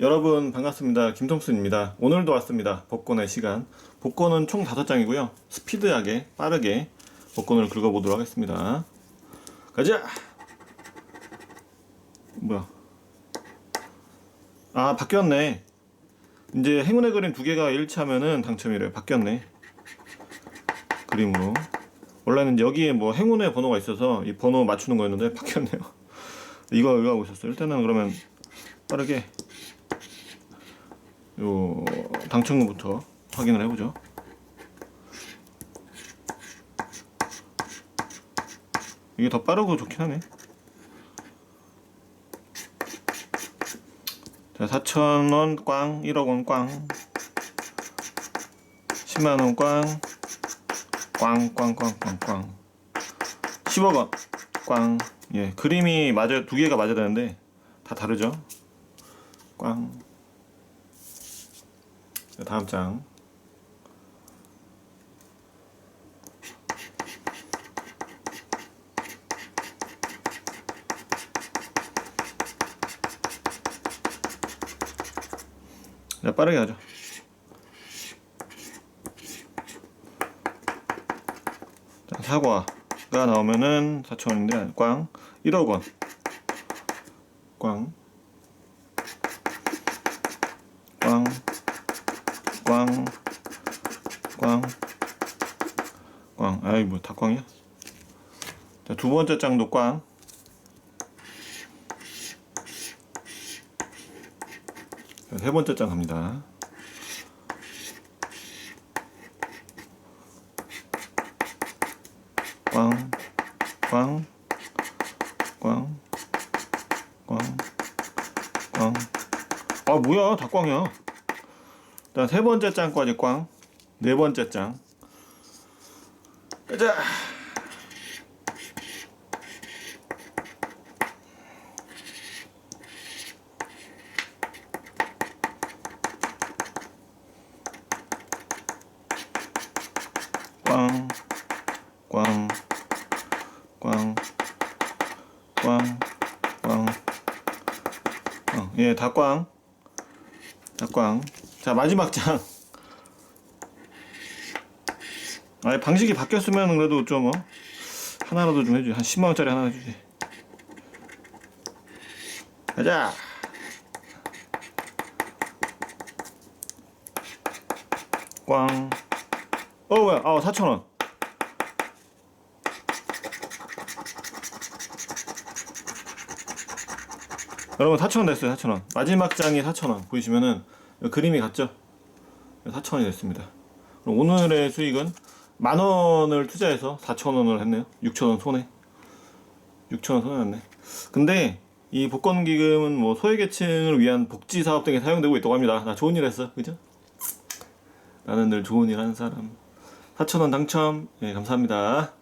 여러분 반갑습니다. 김톰슨입니다. 오늘도 왔습니다. 복권의 시간. 복권은 총 5장이고요. 스피드하게 빠르게 복권을 긁어보도록 하겠습니다. 가자! 뭐야? 아 바뀌었네. 이제 행운의 그림 두 개가 일치하면은 당첨이래요. 바뀌었네. 그림으로. 원래는 여기에 뭐 행운의 번호가 있어서 이 번호 맞추는 거였는데 바뀌었네요. 이거 이거 하고 있었어요. 일단은 그러면 빠르게 요 당첨금부터 확인을 해보죠. 이게 더 빠르고 좋긴 하네. 자, 4,000원 꽝, 1억 원 꽝, 10만 원 꽝, 꽝, 꽝, 꽝, 꽝, 꽝, 10억 원 꽝. 예, 그림이 맞아요. 두 개가 맞아야 되는데 다 다르죠. 꽝. 자, 다음 장. 자, 빠르게 하죠. 자, 사과가 나오면은 4천원인데 꽝 1억 원. 꽝. 꽝. 꽝. 꽝. 꽝. 아이 뭐 다 꽝이야? 자, 두 번째 장도 꽝. 자, 세 번째 장 갑니다. 꽝, 꽝, 꽝, 꽝, 꽝. 아 뭐야 다 꽝이야. 자, 세 번째 장까지 꽝. 네 번째 장. 가자. 꽝, 꽝, 꽝, 꽝, 꽝, 꽝. 예, 다 꽝. 다 꽝. 자, 마지막 장. 아, 방식이 바뀌었으면 그래도 좀, 어, 하나라도 좀 해주지. 한 10만원짜리 하나 해주지. 가자! 꽝. 어, 뭐야. 아, 4,000원. 여러분 4,000원 됐어요 4,000원 마지막 장이 4,000원 보이시면은 그림이 같죠 4,000원이 됐습니다 그럼 오늘의 수익은 만 원을 투자해서 4,000원을 했네요. 6,000원 손해. 6,000원 손해 났네. 근데 이 복권 기금은 뭐 소외계층을 위한 복지 사업 등에 사용되고 있다고 합니다. 나 좋은 일 했어. 그죠? 나는 늘 좋은 일 하는 사람. 4,000원 당첨. 예 감사합니다